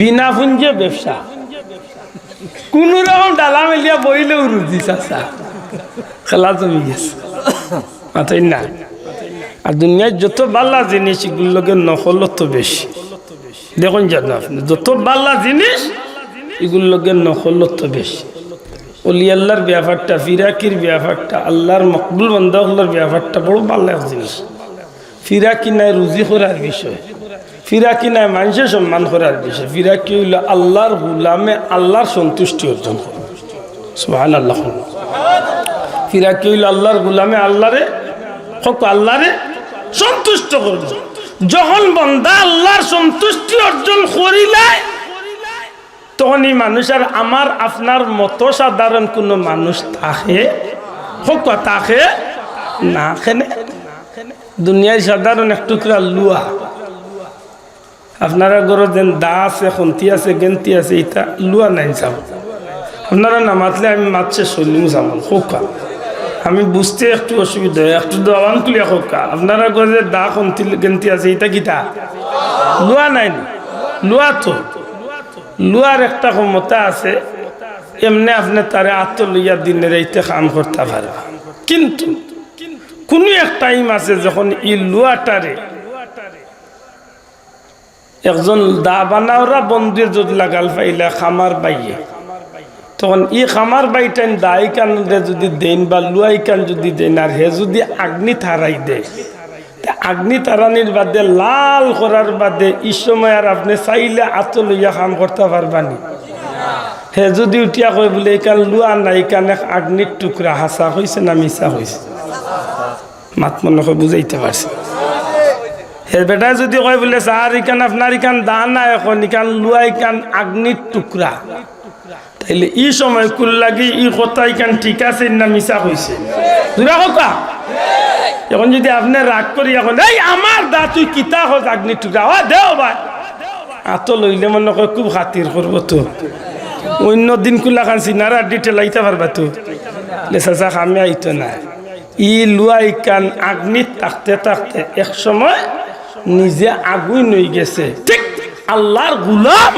বিনা পুঞ্জে ব্যবসা। কোন রকম ডালা মেলিয়া বইলেও রুজি চাচা। খেলা জমি গেছে। মাথায় না। আর দুনিয়ায় যত বাল্লা জিনিস এগুলোকে নকল তো বেশি। দেখুন জানো আপনি, যত বাল্লা জিনিস এগুলোকে নকল তো বেশি। অলি আল্লাহর ব্যাপারটা, ফিরাকির ব্যাপারটা, আল্লাহর মকবুল বন্ধকগুলোর ব্যাপারটা বড় বাল্লা জিনিস। ফিরাকি নাই রুজি করার বিষয়? ফিরাকি নাই মানুষের সম্মান করার বিষয়? ফিরাকি হইল আল্লাহর গুলামে আল্লাহর সন্তুষ্টি অর্জন করে। সুহান আল্লাহ ফিরাকি হইল আল্লাহর গুলামে আল্লাহরে হক আল্লাহরে সন্তুষ্ট করবে? যখন বন্দা আল্লাহর সন্তুষ্টি অর্জন করিলাই তখন এই মানুষের আমার, আপনার মতো সাধারণ কোনো মানুষ থাকে? হোক তাকে না খেনে দুনিয়ায় সাধারণ এক টুকরা লুয়া। আপনারা ঘর যেন দা আছে, খন্তি আছে, গেন্তি আছে ইটা লুয়া নাই যাব আপনারা না মাতলে আমি মাতছে চলিম যাব হোকা আমি বুঝতে একটু অসুবিধা হয়, একটু দাওয়ান খুলিয়া হোকা আপনারা ঘরে যে দা, খন্তি, গেন্তি আছে ইটা কিটা? লুয়া নাই? লুয়া তো। লুয়ার একটা ক্ষমতা আছে, এমনি আপনি তারে আত্ম লইয়া দিনের এইতে কাম করতে পারবা কিন্তু কোনো এক টাইম আছে যখন ই লুয়াটারে একজন দা বানাওরা বন্ধুয়ে যদি লাগাল পাইলে খামার বাইয়ে, তখন ই খামার বাইটাইন দাই কান যদি দেন বা লুয়াই কান যদি দেন, আর হে যদি আগ্নি থারাই দেয় আগ্নি তারানির বাদে লাল করার বাদে এই সময় আর আপনি চাইলে আত লইয়া কাম করতে পারবানি। হে যদি উঠিয়া কয় বলে এইখান লুয়া নাই এইখানে আগ্নির টুকরা হাসা হয়েছে না মিশা হয়েছে মাত মনে হয় বুঝাইতে পারছে। হে বেটা যদি কয় বলে স্যার ইখান, আপনার ইখান দানা এখন ইকান লুয়া, ইখান আগ্নির টুকরা। তাইলে ই সময় কুল লাগি ই কথা ইকান ঠিক আছে না মিশা হয়েছে দুরা কথা? এখন যদি আপনি রাগ করি এখন এই আমার দা, তুই কিতা হোক আগ্নি টুকরা? ও দেও ভাই। আত লইলে মনে কয় খুব খাতির করব তো। অন্য দিন কুলা খান সিনার আড্ডি ঠেলাইতে পারবা তো। লেসা খামে আইতো না। ই লুয়াই কান আগ্নি থাকতে থাকতে এক সময় নিজে আগুই নই গেছে। ঠিক আল্লাহর গুলাম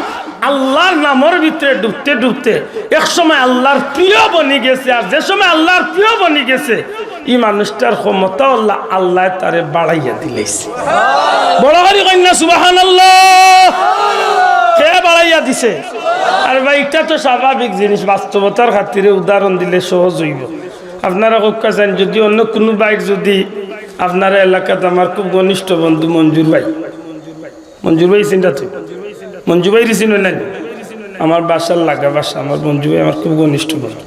আল্লাহর নামের ভিতরে ডুবতে ডুবতে এক সময় আল্লাহর প্রিয় বনি গেছে আর যে সময় আল্লাহর প্রিয় বনি গেছে এই মানুষটার ক্ষমতা আল্লাহ আল্লাহ তারে বাড়াইয়া দিলেছে বড় করি কন্যা সুবাহান কে বাড়াইয়া দিছে। আর ভাই এটা তো স্বাভাবিক জিনিস বাস্তবতার খাতিরে উদাহরণ দিলে সহজ হইব। আপনারা কক্কা চান যদি অন্য কোনো বাইক যদি আপনার এলাকাতে আমার খুব ঘনিষ্ঠ বন্ধু মঞ্জুর ভাই। মঞ্জুর ভাই চিন্তা তো? মঞ্জু ভাই রিসিন নাই? আমার বাসার লাগা বাসা, আমার মঞ্জু ভাই আমার খুব ঘনিষ্ঠ বন্ধু।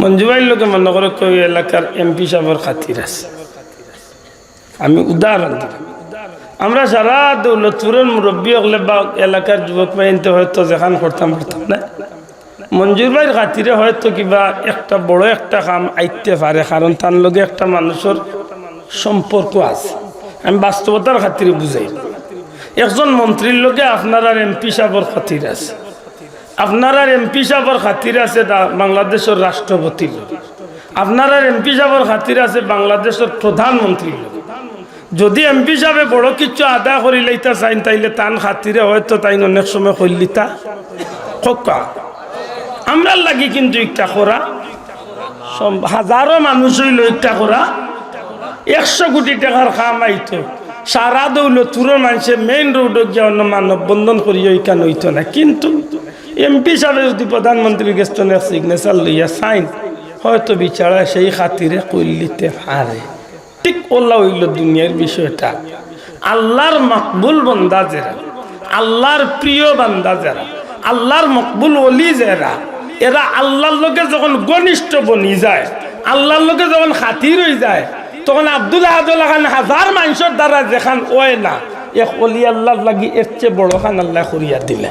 মঞ্জু ভাইয়ের লোকে মনে করে কই এলাকার এমপি সাহেবের খাতির আছে। আমি উদাহরণ দিলাম। আমরা সারা দৌলতপুরের মুরব্বী হলে বা এলাকার যুবক বাহিনীতে হয়তো যেখান করতাম করতাম না। মঞ্জুর ভাইয়ের খাতিরে হয়তো কিবা একটা বড় একটা কাম আইতে পারে, কারণ তার লগে একটা মানুষের সম্পর্ক আছে। আমি বাস্তবতার খাতিরে বুঝাই। একজন মন্ত্রীর লোকে আপনার আর এমপি সাহেবের খাতির আছে। আপনার আর এমপি সাহেবের খাতির আছে বাংলাদেশের রাষ্ট্রপতির লোক আপনার আর এমপি সাহেবের খাতির আছে বাংলাদেশের প্রধানমন্ত্রীর লোক যদি এমপি সাহেবে বড় কিছু আদা করি লইতা চাইন, তাইলে তান খাতিরে হয়তো তাই অনেক সময় কইলিতা। খোকা। আমরা লাগি কিন্তু একটা করা হাজারো মানুষ হইল একটা করা একশো কোটি টাকার খাম আইতো। সারা দৌলতপুরের মানুষের মেইন রোডে গিয়ে অন্য মানব বন্ধন করি ওইখান হইতো না। কিন্তু এমপি সাহেব যদি প্রধানমন্ত্রী গেস্টনের সিগনেচার লইয়া সাইন হয়তো বিচারা সেই খাতিরে কইলিতে পারে। ঠিক ওল্লা হইল দুনিয়ার বিষয়টা। আল্লাহর মকবুল বন্দা যারা, আল্লাহর প্রিয় বান্দা যারা, আল্লাহর মকবুল অলি যারা এরা আল্লাহর লোকে যখন ঘনিষ্ঠ বনি যায়, আল্লাহর লোকে যখন খাতির হয়ে যায়, তখন আব্দুল আহাদুল্লাহ খান হাজার মানুষের দ্বারা যেখান ওয় না এক অলি আল্লাহর লাগি এর চেয়ে বড় খান আল্লাহ করিয়া দিলে।